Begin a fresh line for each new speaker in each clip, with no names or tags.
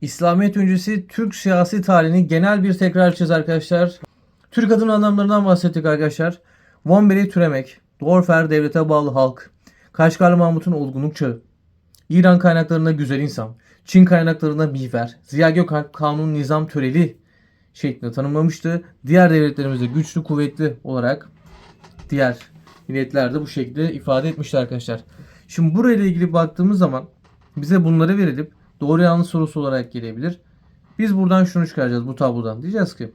İslamiyet öncesi Türk siyasi tarihini genel bir tekrar edeceğiz arkadaşlar. Türk adının anlamlarından bahsettik arkadaşlar. Vomberi türemek, Dorfer devlete bağlı halk, Kaşgarlı Mahmut'un olgunluk çağı, İran kaynaklarında güzel insan, Çin kaynaklarında mihver, Ziya Gökalp kanun nizam töreli şeklinde tanımlamıştı. Diğer devletlerimizde güçlü kuvvetli olarak diğer milletler de bu şekilde ifade etmişler arkadaşlar. Şimdi burayla ilgili baktığımız zaman bize bunları verilip doğru yanlış sorusu olarak gelebilir. Biz buradan şunu çıkaracağız bu tablodan. Diyeceğiz ki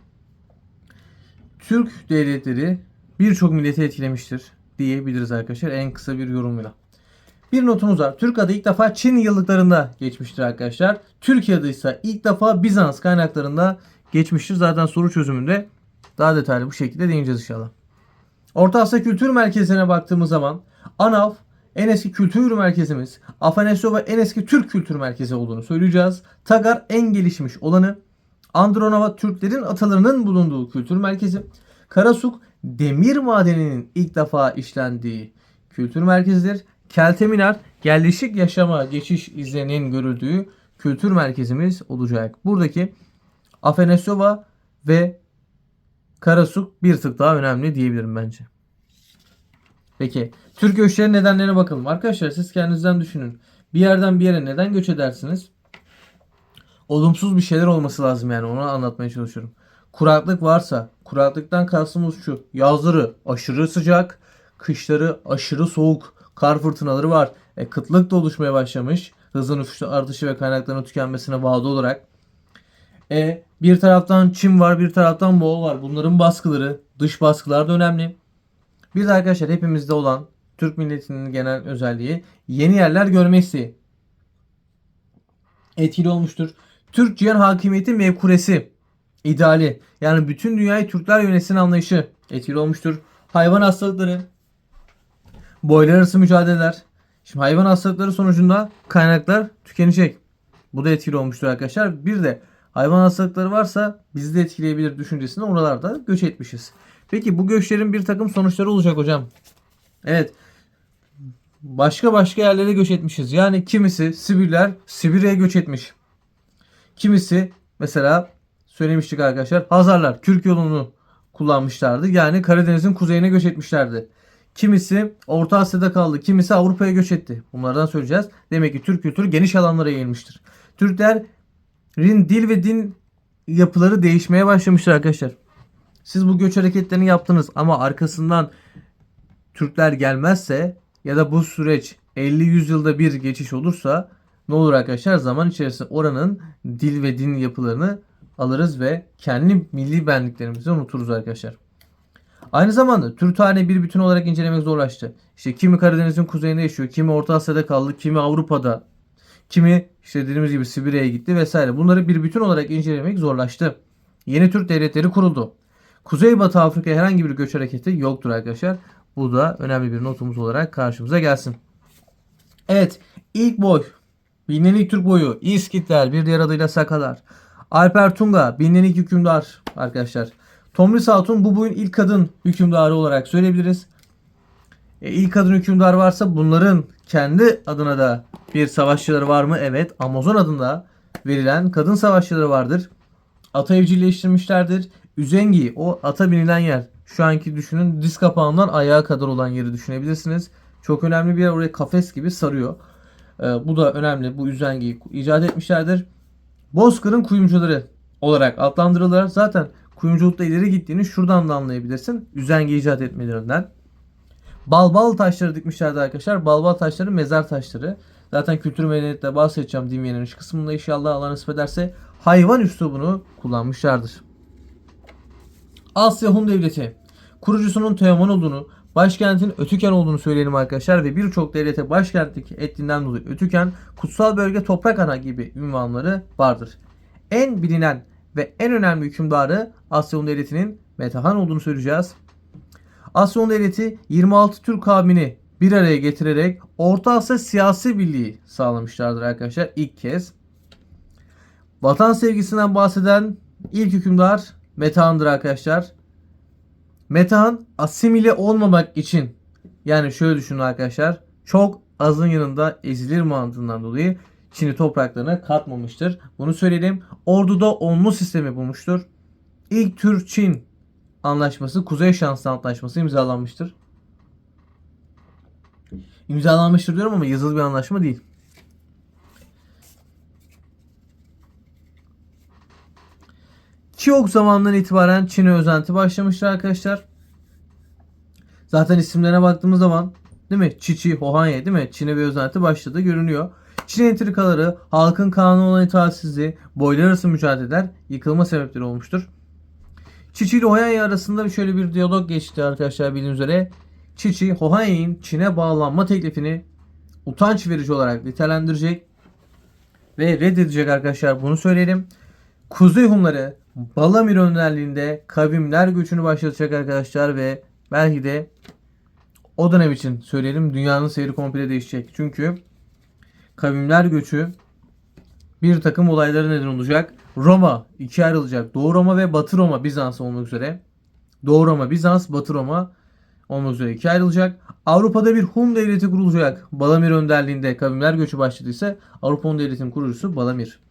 Türk devletleri birçok milleti etkilemiştir diyebiliriz arkadaşlar en kısa bir yorumuyla. Bir notumuz var. Türk adı ilk defa Çin yıllıklarında geçmiştir arkadaşlar. Türkiye adı ise ilk defa Bizans kaynaklarında geçmiştir. Zaten soru çözümünde daha detaylı bu şekilde değineceğiz inşallah. Orta Asya Kültür Merkezi'ne baktığımız zaman ANAV en eski kültür merkezimiz, Afanasyova en eski Türk kültür merkezi olduğunu söyleyeceğiz. Tagar en gelişmiş olanı, Andronova Türklerin atalarının bulunduğu kültür merkezi, Karasuk demir madeninin ilk defa işlendiği kültür merkezidir. Kelteminar yerleşik yaşama geçiş izlerinin görüldüğü kültür merkezimiz olacak. Buradaki Afanasyova ve Karasuk bir tık daha önemli diyebilirim bence. Peki Türk göçleri nedenlerine bakalım. Arkadaşlar siz kendinizden düşünün. Bir yerden bir yere neden göç edersiniz? Olumsuz bir şeyler olması lazım yani onu anlatmaya çalışıyorum. Kuraklık varsa kuraklıktan kastımız şu. Yazları aşırı sıcak, kışları aşırı soğuk, kar fırtınaları var. E, kıtlık da oluşmaya başlamış. Hızlı nüfusun artışı ve kaynakların tükenmesine bağlı olarak. E, bir taraftan Çin var, bir taraftan Moğol var. Bunların baskıları, dış baskılar da önemli. Bir de arkadaşlar hepimizde olan Türk milletinin genel özelliği yeni yerler görme isteği. Etkili olmuştur. Türk cihan hakimiyeti mevkuresi ideali yani bütün dünyayı Türkler yönetsin anlayışı etkili olmuştur. Hayvan hastalıkları, boylar arası mücadeleler. Şimdi hayvan hastalıkları sonucunda kaynaklar tükenecek. Bu da etkili olmuştur arkadaşlar. Bir de hayvan hastalıkları varsa bizi de etkileyebilir düşüncesine oralarda göç etmişiz. Peki bu göçlerin bir takım sonuçları olacak hocam. Evet. Başka başka yerlere göç etmişiz. Yani kimisi Sibirler Sibirya'ya göç etmiş. Kimisi mesela söylemiştik arkadaşlar Hazarlar Kürk yolunu kullanmışlardı. Yani Karadeniz'in kuzeyine göç etmişlerdi. Kimisi Orta Asya'da kaldı. Kimisi Avrupa'ya göç etti. Bunlardan söyleyeceğiz. Demek ki Türk kültürü geniş alanlara yayılmıştır. Türklerin dil ve din yapıları değişmeye başlamıştır arkadaşlar. Siz bu göç hareketlerini yaptınız ama arkasından Türkler gelmezse ya da bu süreç 50-100 yılda bir geçiş olursa ne olur arkadaşlar? Zaman içerisinde oranın dil ve din yapılarını alırız ve kendi milli benliklerimizi unuturuz arkadaşlar. Aynı zamanda Türk tarihini bir bütün olarak incelemek zorlaştı. İşte kimi Karadeniz'in kuzeyinde yaşıyor, kimi Orta Asya'da kaldı, kimi Avrupa'da, kimi işte dediğimiz gibi Sibirya'ya gitti vesaire. Bunları bir bütün olarak incelemek zorlaştı. Yeni Türk devletleri kuruldu. Kuzeybatı Afrika'ya herhangi bir göç hareketi yoktur arkadaşlar. Bu da önemli bir notumuz olarak karşımıza gelsin. Evet ilk boy bilinen ilk Türk boyu İskitler bir diğer adıyla Sakalar. Alper Tunga bilinen ilk hükümdar arkadaşlar. Tomris Hatun bu boyun ilk kadın hükümdarı olarak söyleyebiliriz. E, ilk kadın hükümdar varsa bunların kendi adına da bir savaşçıları var mı? Evet. Amazon adında verilen kadın savaşçıları vardır. Ata evcilleştirmişlerdir. Üzengi o ata binilen yer. Şu anki düşünün diz kapağından ayağa kadar olan yeri düşünebilirsiniz. Çok önemli bir yer. Oraya kafes gibi sarıyor. Ee, bu da önemli. Bu üzengiyi icat etmişlerdir. Bozkır'ın kuyumcuları olarak adlandırılırlar. Zaten kuyumculukta ileri gittiğini şuradan da anlayabilirsin. Üzengi icat etmelerinden. Balbal taşları dikmişlerdi arkadaşlar. Balbal taşları mezar taşları. Zaten kültür medeniyette bahsedeceğim inanış kısmında inşallah Allah nasip ederse hayvan üslubunu kullanmışlardır. Asya Hun Devleti. Kurucusunun Teoman olduğunu, başkentin Ötüken olduğunu söyleyelim arkadaşlar ve birçok devlete başkentlik ettiğinden dolayı Ötüken, kutsal bölge toprak ana gibi ünvanları vardır. En bilinen ve en önemli hükümdarı Asya Hun Devleti'nin Metahan olduğunu söyleyeceğiz. Asya Hun Devleti 26 Türk kavmini bir araya getirerek Orta Asya siyasi birliği sağlamışlardır arkadaşlar ilk kez. Vatan sevgisinden bahseden ilk hükümdar Metehan'dır arkadaşlar. Metehan asimile olmamak için yani şöyle düşünün arkadaşlar. Çok azın yanında ezilir mantığından dolayı Çin'i topraklarına katmamıştır. Bunu söyleyelim. Orduda onlu sistemi bulmuştur. İlk Türk-Çin anlaşması Kuzey Şansı Antlaşması imzalanmıştır. İmzalanmıştır diyorum ama yazılı bir anlaşma değil. Qiok zamanından itibaren Çin'e özenti başlamıştır arkadaşlar. Zaten isimlerine baktığımız zaman değil mi? Çiçi, Hohanye değil mi? Çin'e bir özenti başladı görünüyor. Çin entrikaları, halkın kanuna olan itaatsizliği, boylar arası mücadeleler yıkılma sebepleri olmuştur. Çiçi ile Hohanye arasında şöyle bir diyalog geçti arkadaşlar bildiğiniz üzere. Çiçi, Hohanye'nin Çin'e bağlanma teklifini utanç verici olarak nitelendirecek ve reddedecek arkadaşlar bunu söyleyelim. Kuzey Hunları Balamir önderliğinde kavimler göçünü başlatacak arkadaşlar ve belki de o dönem için söyleyelim dünyanın seyri komple değişecek. Çünkü kavimler göçü bir takım olaylara neden olacak. Roma ikiye ayrılacak. Doğu Roma ve Batı Roma Bizans olmak üzere. Doğu Roma Bizans, Batı Roma olmak üzere ikiye ayrılacak. Avrupa'da bir Hun devleti kurulacak. Balamir önderliğinde kavimler göçü başladıysa Avrupa Hun devletinin kurucusu Balamir.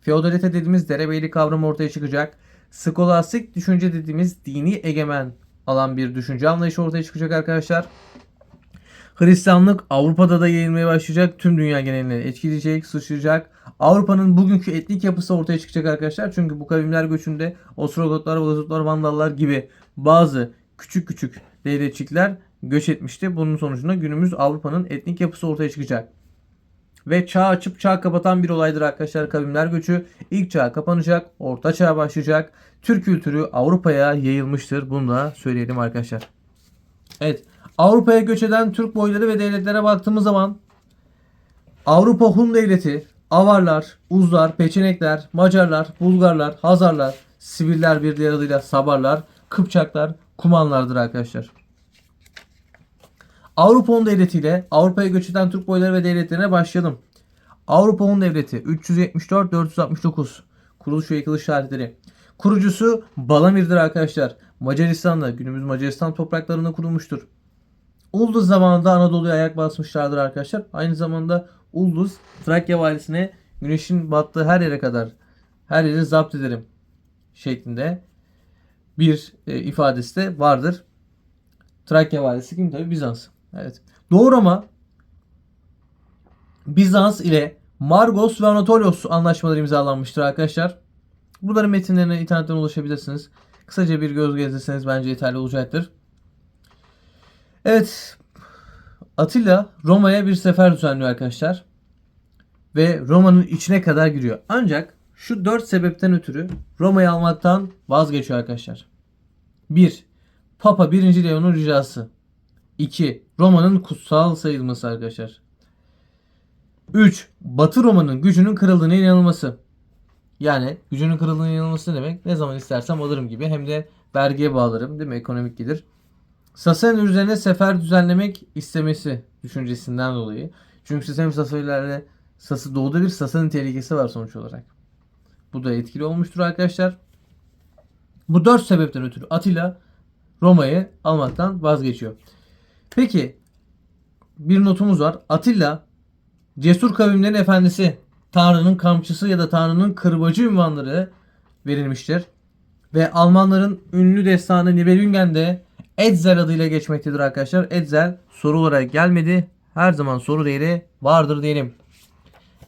Feodalite dediğimiz derebeylik kavramı ortaya çıkacak. Skolastik düşünce dediğimiz dini egemen alan bir düşünce anlayışı ortaya çıkacak arkadaşlar. Hristiyanlık Avrupa'da da yayılmaya başlayacak. Tüm dünya geneline etkileyecek, sıçrayacak. Avrupa'nın bugünkü etnik yapısı ortaya çıkacak arkadaşlar. Çünkü bu kavimler göçünde Ostrogotlar, Valazotlar, Vandallar gibi bazı küçük küçük devletçikler göç etmişti. Bunun sonucunda günümüz Avrupa'nın etnik yapısı ortaya çıkacak. Ve çağ açıp çağ kapatan bir olaydır arkadaşlar kavimler göçü. İlk çağ kapanacak, orta çağ başlayacak. Türk kültürü Avrupa'ya yayılmıştır. Bunu da söyleyelim arkadaşlar. Evet. Avrupa'ya göç eden Türk boyları ve devletlere baktığımız zaman Avrupa Hun Devleti, Avarlar, Uzlar, Peçenekler, Macarlar, Bulgarlar, Hazarlar, Siviller bir diğer adıyla Sabarlar, Kıpçaklar, Kumanlardır arkadaşlar. Avrupa Hun Devleti ile Avrupa'ya göç eden Türk boyları ve devletlerine başlayalım. Avrupa Hun Devleti 374-469 kuruluş ve yıkılış tarihleri. Kurucusu Balamir'dir arkadaşlar. Macaristan'da günümüz Macaristan topraklarında kurulmuştur. Ulduz zamanında Anadolu'ya ayak basmışlardır arkadaşlar. Aynı zamanda Ulduz Trakya valisine güneşin battığı her yere kadar her yeri zapt ederim şeklinde bir e, ifadesi de vardır. Trakya valisi kim tabi Bizans. Evet. Doğu Roma Bizans ile Margos ve Anatolios anlaşmaları imzalanmıştır arkadaşlar. Bunların metinlerine internetten ulaşabilirsiniz. Kısaca bir göz gezdirseniz bence yeterli olacaktır. Evet. Atilla Roma'ya bir sefer düzenliyor arkadaşlar. Ve Roma'nın içine kadar giriyor. Ancak şu dört sebepten ötürü Roma'yı almaktan vazgeçiyor arkadaşlar. 1. Papa 1. Leon'un ricası. 2. Roma'nın kutsal sayılması arkadaşlar. 3. Batı Roma'nın gücünün kırıldığına inanılması. Yani gücünün kırıldığına inanılması demek ne zaman istersem alırım gibi hem de vergiye bağlarım değil mi ekonomik gelir. Sasa'nın üzerine sefer düzenlemek istemesi düşüncesinden dolayı. Çünkü hem Sasa ile Sası doğuda bir Sasa'nın tehlikesi var sonuç olarak. Bu da etkili olmuştur arkadaşlar. Bu dört sebepten ötürü Atilla Roma'yı almaktan vazgeçiyor. Peki bir notumuz var. Atilla cesur kavimlerin efendisi, Tanrı'nın kamçısı ya da Tanrı'nın kırbacı ünvanları verilmiştir. Ve Almanların ünlü destanı Nibelungen'de Etzel adıyla geçmektedir arkadaşlar. Etzel soru olarak gelmedi. Her zaman soru değeri vardır diyelim.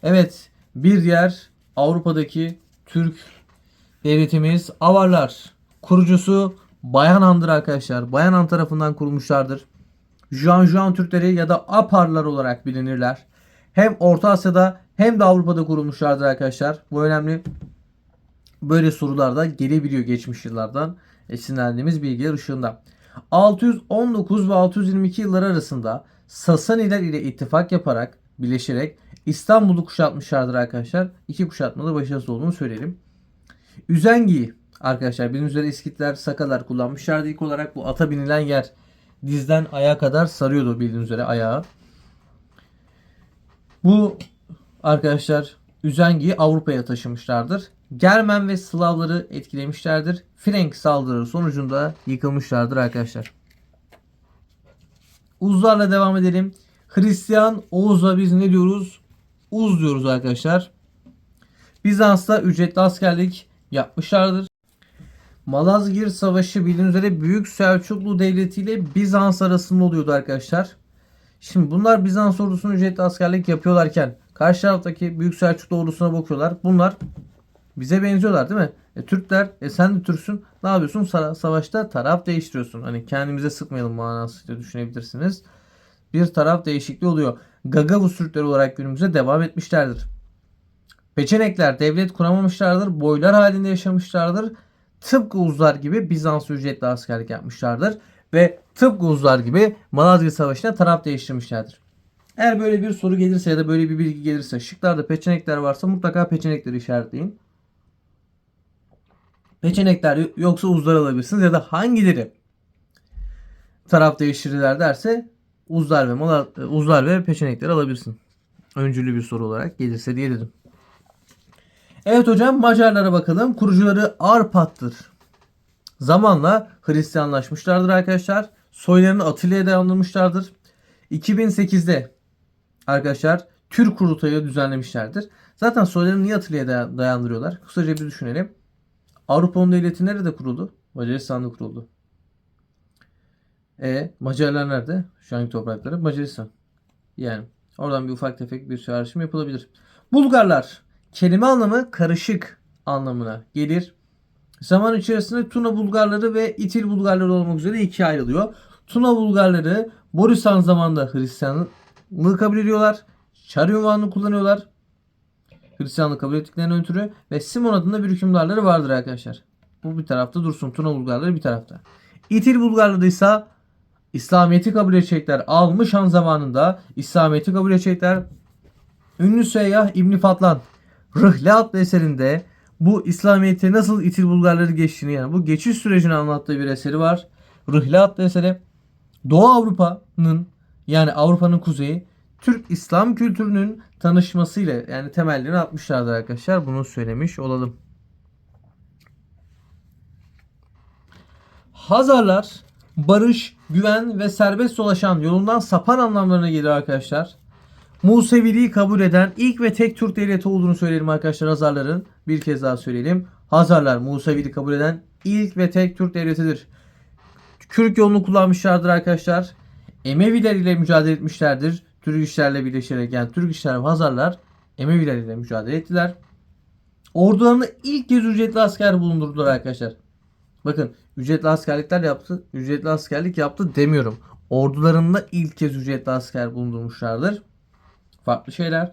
Evet bir diğer Avrupa'daki Türk devletimiz Avarlar. Kurucusu Bayan Han'dır arkadaşlar. Bayan tarafından kurulmuşlardır. Juan Juan Türkleri ya da Aparlar olarak bilinirler. Hem Orta Asya'da hem de Avrupa'da kurulmuşlardır arkadaşlar. Bu önemli. Böyle sorular da gelebiliyor geçmiş yıllardan esinlendiğimiz bilgiler ışığında. 619 ve 622 yılları arasında Sasaniler ile ittifak yaparak, birleşerek İstanbul'u kuşatmışlardır arkadaşlar. İki kuşatmada başarısız olduğunu söyleyelim. Üzengi'yi arkadaşlar bildiğiniz üzere İskitler, Sakalar kullanmışlardı. İlk olarak bu ata binilen yer dizden ayağa kadar sarıyordu bildiğiniz üzere ayağı. Bu arkadaşlar Üzengi'yi Avrupa'ya taşımışlardır. Germen ve Slavları etkilemişlerdir. Frank saldırı sonucunda yıkılmışlardır arkadaşlar. Uzlarla devam edelim. Hristiyan Oğuz'a biz ne diyoruz? Uz diyoruz arkadaşlar. Bizans'ta ücretli askerlik yapmışlardır. Malazgirt Savaşı bildiğiniz üzere Büyük Selçuklu Devleti ile Bizans arasında oluyordu arkadaşlar. Şimdi bunlar Bizans ordusuna ücretli askerlik yapıyorlarken karşı taraftaki Büyük Selçuklu ordusuna bakıyorlar. Bunlar bize benziyorlar değil mi? E, Türkler, e, sen de Türksün. Ne yapıyorsun? Sa- savaşta taraf değiştiriyorsun. Hani kendimize sıkmayalım manasıyla düşünebilirsiniz. Bir taraf değişikliği oluyor. Gagavuz Türkleri olarak günümüze devam etmişlerdir. Peçenekler devlet kuramamışlardır. Boylar halinde yaşamışlardır. Tıpkı Uzlar gibi Bizans ücretli askerlik yapmışlardır. Ve tıpkı Uzlar gibi Malazgirt Savaşı'na taraf değiştirmişlerdir. Eğer böyle bir soru gelirse ya da böyle bir bilgi gelirse şıklarda peçenekler varsa mutlaka peçenekleri işaretleyin. Peçenekler yoksa uzlar alabilirsiniz ya da hangileri taraf değiştirirler derse uzlar ve mola, uzlar ve peçenekleri alabilirsin. Öncüllü bir soru olarak gelirse diye dedim. Evet hocam Macarlara bakalım. Kurucuları Arpat'tır. Zamanla Hristiyanlaşmışlardır arkadaşlar. Soylarını Atilla'ya dayandırmışlardır. 2008'de arkadaşlar Türk kurultayı düzenlemişlerdir. Zaten soylarını niye Atilla'ya dayandırıyorlar? Kısaca bir düşünelim. Avrupa'nın devleti nerede kuruldu? Macaristan'da kuruldu. E Macarlar nerede? Şu anki toprakları Macaristan. Yani oradan bir ufak tefek bir çağrışım yapılabilir. Bulgarlar kelime anlamı karışık anlamına gelir. Zaman içerisinde Tuna Bulgarları ve İtil Bulgarları olmak üzere ikiye ayrılıyor. Tuna Bulgarları Boristan zamanında Hristiyanlığı kabul ediyorlar. Çar ünvanını kullanıyorlar. Hristiyanlığı kabul ettiklerinden ötürü ve Simon adında bir hükümdarları vardır arkadaşlar. Bu bir tarafta dursun. Tuna Bulgarları bir tarafta. İtil Bulgarları ise İslamiyet'i kabul edecekler. Almış Han zamanında İslamiyet'i kabul edecekler. Ünlü seyyah İbn Fatlan Rıhle adlı eserinde bu İslamiyet'e nasıl İtil Bulgarları geçtiğini yani bu geçiş sürecini anlattığı bir eseri var. Rıhle adlı eseri Doğu Avrupa'nın yani Avrupa'nın kuzeyi Türk İslam kültürünün tanışmasıyla yani temellerini atmışlardır arkadaşlar. Bunu söylemiş olalım. Hazarlar barış, güven ve serbest dolaşan yolundan sapan anlamlarına gelir arkadaşlar. Museviliği kabul eden ilk ve tek Türk devleti olduğunu söyleyelim arkadaşlar Hazarların. Bir kez daha söyleyelim. Hazarlar Museviliği kabul eden ilk ve tek Türk devletidir. Kürk yolunu kullanmışlardır arkadaşlar. Emeviler ile mücadele etmişlerdir. Türk işlerle birleşerek yani Türk işler ve Hazarlar Emeviler ile mücadele ettiler. Ordularında ilk kez ücretli asker bulundurdular arkadaşlar. Bakın ücretli askerlikler yaptı. Ücretli askerlik yaptı demiyorum. Ordularında ilk kez ücretli asker bulundurmuşlardır. Farklı şeyler.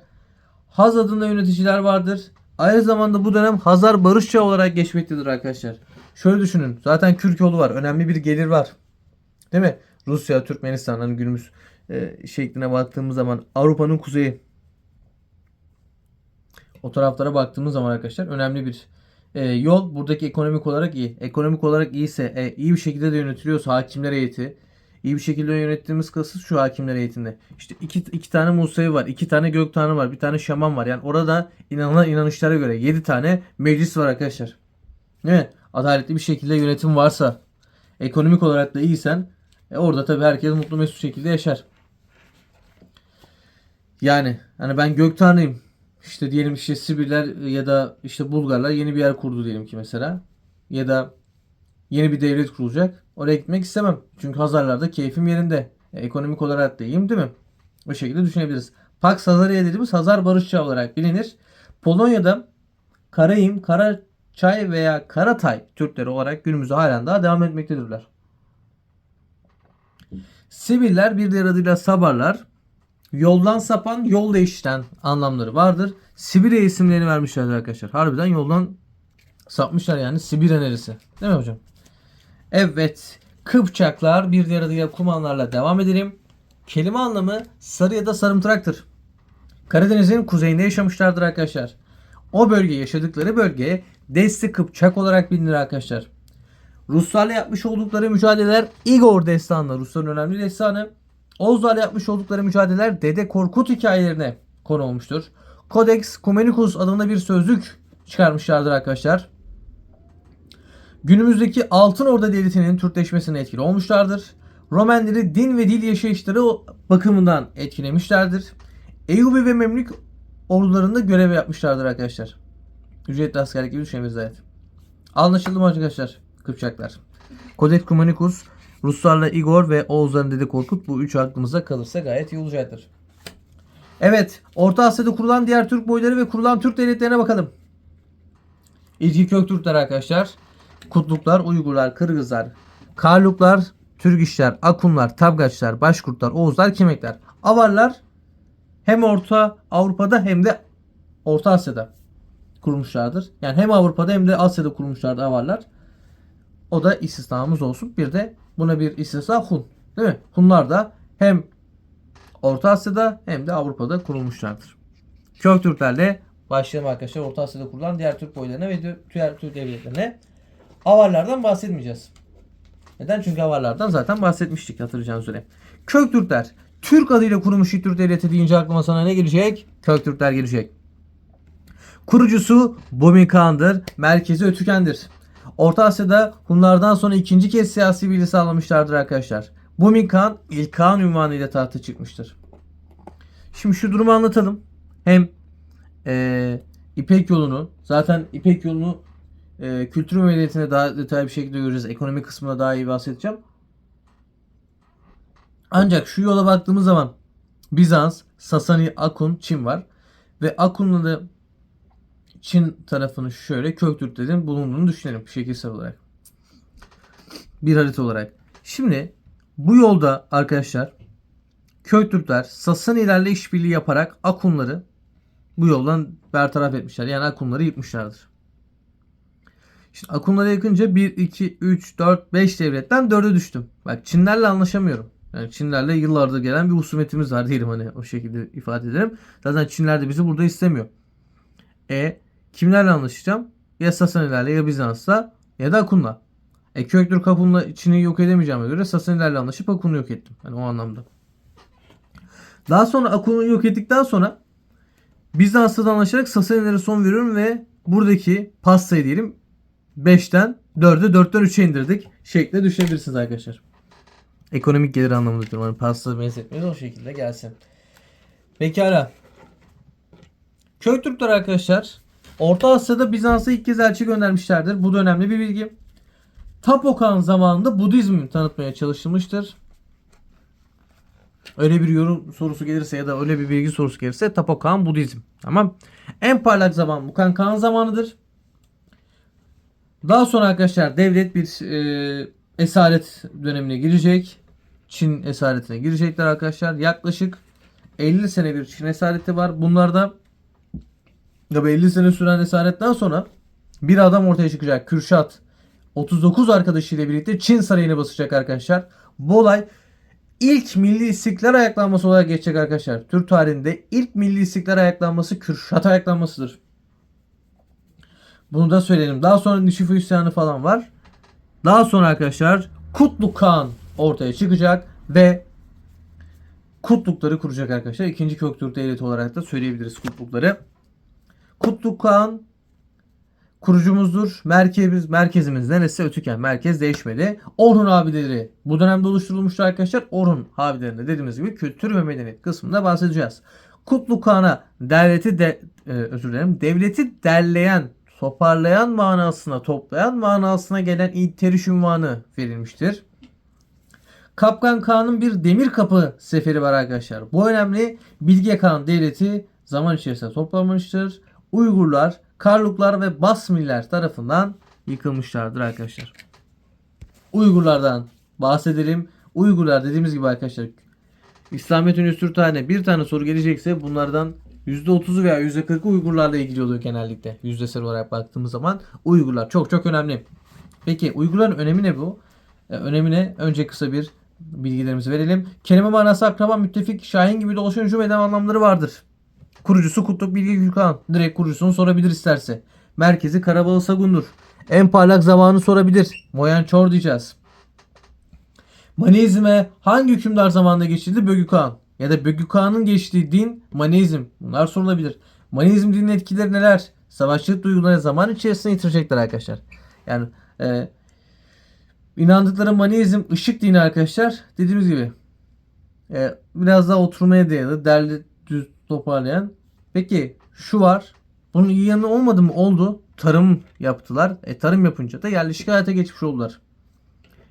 Haz adında yöneticiler vardır. Aynı zamanda bu dönem Hazar Barış Çağı olarak geçmektedir arkadaşlar. Şöyle düşünün. Zaten Kürk yolu var. Önemli bir gelir var. Değil mi? Rusya, Türkmenistan hani günümüz e, şekline baktığımız zaman Avrupa'nın kuzeyi. O taraflara baktığımız zaman arkadaşlar önemli bir e, yol. Buradaki ekonomik olarak iyi. Ekonomik olarak iyiyse, e, iyi bir şekilde de yönetiliyorsa hakimler heyeti. İyi bir şekilde yönettiğimiz kasıt şu hakimler heyetinde. İşte iki, iki tane Musevi var, iki tane Gök Tanrı var, bir tane Şaman var. Yani orada inanılan inanışlara göre yedi tane meclis var arkadaşlar. Mi? Adaletli bir şekilde yönetim varsa, ekonomik olarak da iyisen e orada tabii herkes mutlu mesut şekilde yaşar. Yani hani ben gök tanrıyım. İşte diyelim işte Sibirler ya da işte Bulgarlar yeni bir yer kurdu diyelim ki mesela. Ya da yeni bir devlet kurulacak. Oraya gitmek istemem. Çünkü Hazarlarda keyfim yerinde. E, ekonomik olarak da iyiyim değil mi? O şekilde düşünebiliriz. Pax Hazarya dediğimiz Hazar Barış Çağı olarak bilinir. Polonya'da Karayim, Karaçay veya Karatay Türkleri olarak günümüzde halen daha devam etmektedirler. Sibirler bir diğer adıyla Sabarlar yoldan sapan, yol değiştiren anlamları vardır. Sibirya isimlerini vermişlerdir arkadaşlar. Harbiden yoldan sapmışlar yani Sibirya neresi? Değil mi hocam? Evet. Kıpçaklar bir diğer adıyla Kumanlarla devam edelim. Kelime anlamı sarı ya da sarımtıraktır. Karadeniz'in kuzeyinde yaşamışlardır arkadaşlar. O bölge yaşadıkları bölge Desti Kıpçak olarak bilinir arkadaşlar. Ruslarla yapmış oldukları mücadeleler Igor destanı, Rusların önemli destanı. Oğuzlarla yapmış oldukları mücadeleler Dede Korkut hikayelerine konu olmuştur. Codex Cumanicus adında bir sözlük çıkarmışlardır arkadaşlar. Günümüzdeki Altın Orda Devleti'nin Türkleşmesine etkili olmuşlardır. Romenleri din ve dil yaşayışları bakımından etkilemişlerdir. Eyyubi ve Memlük ordularında görev yapmışlardır arkadaşlar. Ücretli askerlik gibi düşünebiliriz evet. Anlaşıldı mı arkadaşlar? Kıpçaklar. Codex Cumanicus, Ruslarla Igor ve Oğuzların Dede Korkut bu üç aklımıza kalırsa gayet iyi olacaktır. Evet, Orta Asya'da kurulan diğer Türk boyları ve kurulan Türk devletlerine bakalım. İlki Köktürkler arkadaşlar. Kutluklar, Uygurlar, Kırgızlar, Karluklar, Türgişler, Akunlar, Tabgaçlar, Başkurtlar, Oğuzlar, Kimekler. Avarlar hem Orta Avrupa'da hem de Orta Asya'da kurmuşlardır. Yani hem Avrupa'da hem de Asya'da kurmuşlardı Avarlar. O da istisnamız olsun. Bir de buna bir istisna Hun. Değil mi? Hunlar da hem Orta Asya'da hem de Avrupa'da kurulmuşlardır. Köktürklerle başlayalım arkadaşlar. Orta Asya'da kurulan diğer Türk boylarına ve diğer Türk devletlerine. Avarlardan bahsetmeyeceğiz. Neden? Çünkü Avarlardan zaten bahsetmiştik hatırlayacağınız üzere. Köktürkler. Türk adıyla kurulmuş ilk Türk devleti deyince aklıma sana ne gelecek? Köktürkler gelecek. Kurucusu Bumi Kağan'dır. Merkezi Ötüken'dir. Orta Asya'da Hunlardan sonra ikinci kez siyasi birliği sağlamışlardır arkadaşlar. Bumi Kağan ilk Kağan ünvanıyla tahta çıkmıştır. Şimdi şu durumu anlatalım. Hem eee, İpek yolunu zaten İpek yolunu eee kültür medeniyetine daha detaylı bir şekilde göreceğiz. Ekonomi kısmına daha iyi bahsedeceğim. Ancak şu yola baktığımız zaman Bizans, Sasani, Akun, Çin var. Ve Akun'la da Çin tarafını şöyle Köktürklerin bulunduğunu düşünelim şekilsel olarak. Bir harita olarak. Şimdi bu yolda arkadaşlar Köktürkler Sasanilerle işbirliği yaparak Akunları bu yoldan bertaraf etmişler. Yani Akunları yıkmışlardır. Şimdi Akunlara yakınca 1, 2, 3, 4, 5 devletten 4'e düştüm. Bak Çinlerle anlaşamıyorum. Yani Çinlerle yıllardır gelen bir husumetimiz var diyelim hani o şekilde ifade ederim. Zaten Çinler de bizi burada istemiyor. E kimlerle anlaşacağım? Ya Sasanilerle ya Bizans'la ya da Akun'la. E Köktürk Akun'la Çin'i yok edemeyeceğime göre Sasanilerle anlaşıp Akun'u yok ettim. Hani o anlamda. Daha sonra Akun'u yok ettikten sonra Bizans'la da anlaşarak Sasanilere son veriyorum ve buradaki pastayı diyelim 5'ten 4'e 4'ten 3'e indirdik. Şekle düşebilirsiniz arkadaşlar. Ekonomik gelir anlamında diyorum. Hani pasta benzetmeyiz o şekilde gelsin. Pekala. Köktürkler arkadaşlar Orta Asya'da Bizans'a ilk kez elçi göndermişlerdir. Bu da önemli bir bilgi. Tapokan zamanında Budizmi tanıtmaya çalışılmıştır. Öyle bir yorum sorusu gelirse ya da öyle bir bilgi sorusu gelirse Tapokan Budizm. Tamam. En parlak zaman Mukan Kağan zamanıdır. Daha sonra arkadaşlar devlet bir e, esaret dönemine girecek. Çin esaretine girecekler arkadaşlar. Yaklaşık 50 sene bir Çin esareti var. Bunlarda Tabi 50 sene süren esaretten sonra bir adam ortaya çıkacak. Kürşat 39 arkadaşıyla birlikte Çin sarayına basacak arkadaşlar. Bu olay ilk milli istiklal ayaklanması olarak geçecek arkadaşlar. Türk tarihinde ilk milli istiklal ayaklanması Kürşat ayaklanmasıdır. Bunu da söyleyelim. Daha sonra Nişifu isyanı falan var. Daha sonra arkadaşlar Kutlu Kağan ortaya çıkacak ve Kutlukları kuracak arkadaşlar. İkinci Köktürk devleti olarak da söyleyebiliriz Kutlukları. Kutluk Kağan kurucumuzdur. Merkezimiz, merkezimiz neresi? Ötüken. Merkez değişmedi. Orhun abileri bu dönemde oluşturulmuştu arkadaşlar. Orhun abilerinde dediğimiz gibi kültür ve medeniyet kısmında bahsedeceğiz. Kutluk Kağan'a devleti de, e, özür dilerim, devleti derleyen, toparlayan manasına, toplayan manasına gelen İteriş ünvanı verilmiştir. Kapkan Kağan'ın bir demir kapı seferi var arkadaşlar. Bu önemli. Bilge Kağan devleti zaman içerisinde toplanmıştır. Uygurlar, Karluklar ve Basmiller tarafından yıkılmışlardır arkadaşlar. Uygurlardan bahsedelim. Uygurlar dediğimiz gibi arkadaşlar İslamiyet'in üstü tane bir tane soru gelecekse bunlardan %30'u veya %40'ı Uygurlarla ilgili oluyor genellikle. Yüzdesel olarak baktığımız zaman Uygurlar çok çok önemli. Peki Uygurların önemi ne bu? Ee, önemine önce kısa bir bilgilerimizi verelim. Kelime manası akraba, müttefik, şahin gibi dolaşan hücum eden anlamları vardır. Kurucusu Kutluk Bilge Gürkan. Direkt kurucusunu sorabilir isterse. Merkezi Karabağ Sagun'dur. En parlak zamanı sorabilir. Moyen Çor diyeceğiz. Manizme hangi hükümdar zamanında geçildi? Bögü Kağan. Ya da Bögü Kağan'ın geçtiği din Manizm. Bunlar sorulabilir. Manizm dinin etkileri neler? Savaşçılık duyguları zaman içerisinde yitirecekler arkadaşlar. Yani e, inandıkları Manizm ışık dini arkadaşlar. Dediğimiz gibi e, biraz daha oturmaya dayalı, derli düz toparlayan. Peki şu var. Bunun iyi yanı olmadı mı? Oldu. Tarım yaptılar. E tarım yapınca da yerleşik hayata geçmiş oldular.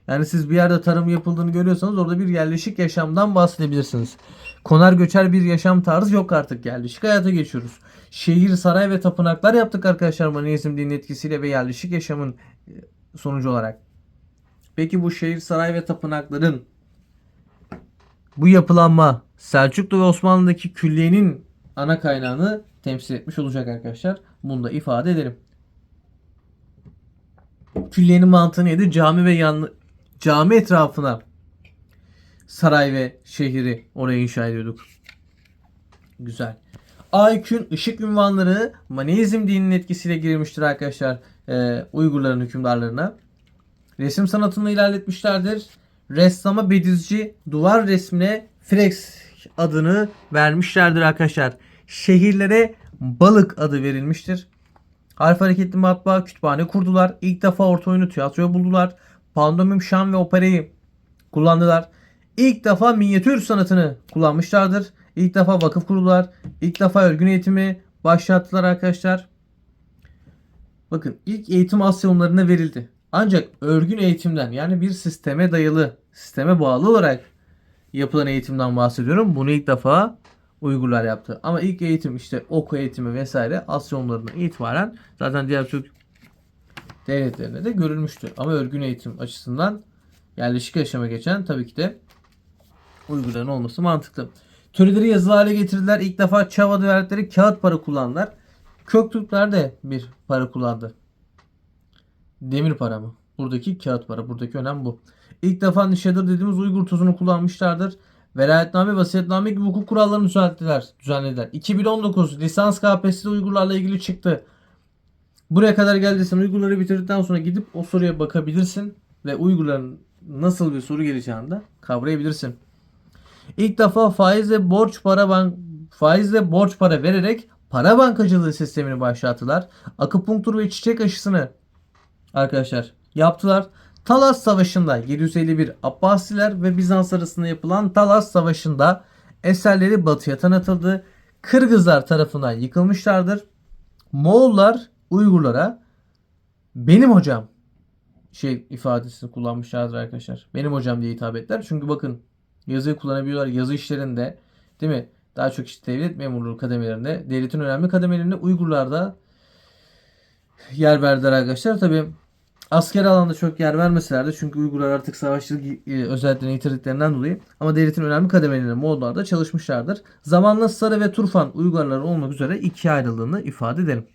Yani siz bir yerde tarım yapıldığını görüyorsanız orada bir yerleşik yaşamdan bahsedebilirsiniz. Konar göçer bir yaşam tarzı yok artık. Yerleşik hayata geçiyoruz. Şehir, saray ve tapınaklar yaptık arkadaşlar Manizm dinin etkisiyle ve yerleşik yaşamın e, sonucu olarak. Peki bu şehir, saray ve tapınakların bu yapılanma Selçuklu ve Osmanlı'daki külliyenin ana kaynağını temsil etmiş olacak arkadaşlar. Bunu da ifade edelim. Külliyenin mantığı neydi? Cami ve yanlı cami etrafına saray ve şehri oraya inşa ediyorduk. Güzel. Aykün ışık ünvanları Maneizm dininin etkisiyle girilmiştir arkadaşlar e, Uygurların hükümdarlarına. Resim sanatını ilerletmişlerdir. Ressama bedizci duvar resmine frex adını vermişlerdir arkadaşlar. Şehirlere balık adı verilmiştir. Harf hareketli matbaa kütüphane kurdular. İlk defa orta oyunu tiyatroya buldular. Pandomim, şan ve operayı kullandılar. İlk defa minyatür sanatını kullanmışlardır. İlk defa vakıf kurdular. İlk defa örgün eğitimi başlattılar arkadaşlar. Bakın ilk eğitim Asya unlarına verildi. Ancak örgün eğitimden yani bir sisteme dayalı, sisteme bağlı olarak yapılan eğitimden bahsediyorum. Bunu ilk defa Uygurlar yaptı. Ama ilk eğitim işte oku eğitimi vesaire Asya unlarından itibaren zaten diğer Türk devletlerinde de görülmüştü. Ama örgün eğitim açısından yerleşik yaşama geçen tabii ki de Uygurların olması mantıklı. Töreleri yazılı hale getirdiler. İlk defa Çav adı verdikleri kağıt para kullandılar. Köktürkler de bir para kullandı. Demir para mı? Buradaki kağıt para. Buradaki önem bu. İlk defa nişadır dediğimiz Uygur tuzunu kullanmışlardır. Velayetname, vasiyetname gibi hukuk kurallarını düzenlediler. düzenlediler. 2019 lisans KPSS'de Uygurlarla ilgili çıktı. Buraya kadar geldiysen Uygurları bitirdikten sonra gidip o soruya bakabilirsin ve Uygurların nasıl bir soru geleceğini de kavrayabilirsin. İlk defa faizle borç para bank faizle borç para vererek para bankacılığı sistemini başlattılar. Akupunktur ve çiçek aşısını arkadaşlar yaptılar. Talas Savaşı'nda 751 Abbasiler ve Bizans arasında yapılan Talas Savaşı'nda eserleri batıya tanıtıldı. Kırgızlar tarafından yıkılmışlardır. Moğollar Uygurlara benim hocam şey ifadesini kullanmışlardır arkadaşlar. Benim hocam diye hitap ettiler. Çünkü bakın yazıyı kullanabiliyorlar. Yazı işlerinde değil mi? Daha çok işte devlet memurluğu kademelerinde, devletin önemli kademelerinde Uygurlarda yer verdiler arkadaşlar. Tabi asker alanda çok yer vermeseler de çünkü Uygurlar artık savaşçılık e, özelliklerini yitirdiklerinden dolayı ama devletin önemli kademelerinde Moğollarda çalışmışlardır. Zamanla Sarı ve Turfan Uygurlar olmak üzere ikiye ayrıldığını ifade edelim.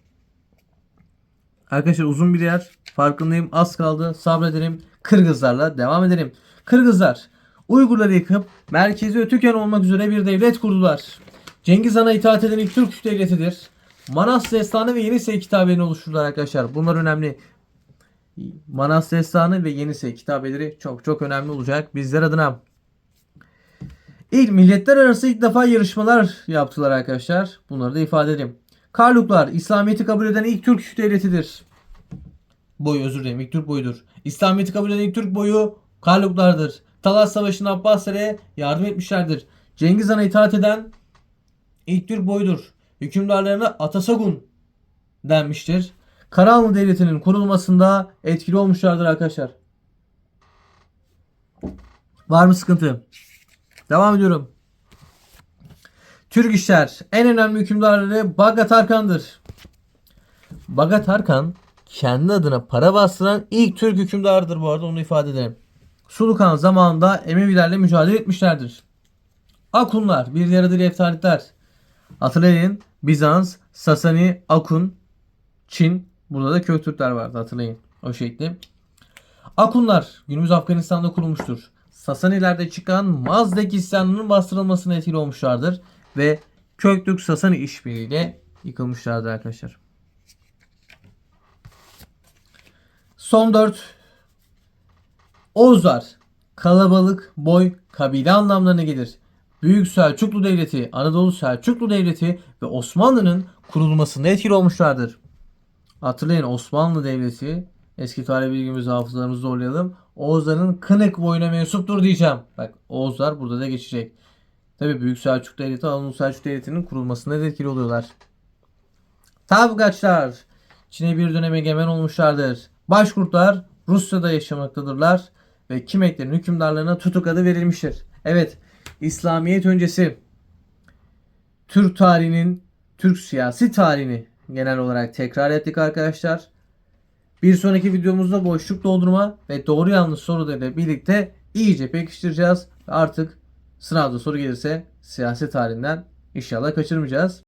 Arkadaşlar uzun bir yer. Farkındayım. Az kaldı. Sabredelim. Kırgızlarla devam edelim. Kırgızlar Uygurları yıkıp merkezi Ötüken olmak üzere bir devlet kurdular. Cengiz Han'a itaat eden ilk Türk devletidir. Manas Destanı ve Yenisey kitabelerini oluşturdular arkadaşlar. Bunlar önemli. Manas Destanı ve Yenisey kitabeleri çok çok önemli olacak bizler adına. İlk milletler arası ilk defa yarışmalar yaptılar arkadaşlar. Bunları da ifade edeyim. Karluklar İslamiyet'i kabul eden ilk Türk devletidir. Boyu özür dilerim ilk Türk boyudur. İslamiyet'i kabul eden ilk Türk boyu Karluklardır. Talas Savaşı'nda Abbasilere yardım etmişlerdir. Cengiz Han'a itaat eden ilk Türk boyudur. Hükümdarlarına Atasagun denmiştir. Karahanlı Devleti'nin kurulmasında etkili olmuşlardır arkadaşlar. Var mı sıkıntı? Devam ediyorum. Türk işler en önemli hükümdarları Bagat Arkan'dır. Bagat Arkan kendi adına para bastıran ilk Türk hükümdarıdır bu arada onu ifade edelim. Sulukan zamanında Emevilerle mücadele etmişlerdir. Akunlar bir yaradır efsaneler. Hatırlayın Bizans, Sasani, Akun, Çin. Burada da Köktürkler vardı hatırlayın. O şekilde. Akunlar günümüz Afganistan'da kurulmuştur. Sasanilerde çıkan Mazdek isyanının bastırılmasına etkili olmuşlardır. Ve Köktürk Sasani işbirliğiyle yıkılmışlardır arkadaşlar. Son 4 Oğuzlar kalabalık, boy, kabile anlamlarına gelir. Büyük Selçuklu Devleti, Anadolu Selçuklu Devleti ve Osmanlı'nın kurulmasında etkili olmuşlardır. Hatırlayın Osmanlı Devleti eski tarih bilgimizi hafızalarımızı zorlayalım. Oğuzların Kınık boyuna mensuptur diyeceğim. Bak Oğuzlar burada da geçecek. Tabi Büyük Selçuk Devleti Anadolu Selçuk Devleti'nin kurulmasında da etkili oluyorlar. Tabgaçlar Çin'e bir dönem egemen olmuşlardır. Başkurtlar Rusya'da yaşamaktadırlar ve Kimeklerin hükümdarlarına tutuk adı verilmiştir. Evet, İslamiyet öncesi Türk tarihinin, Türk siyasi tarihini genel olarak tekrar ettik arkadaşlar. Bir sonraki videomuzda boşluk doldurma ve doğru yanlış sorularıyla birlikte iyice pekiştireceğiz. Artık sınavda soru gelirse siyasi tarihinden inşallah kaçırmayacağız.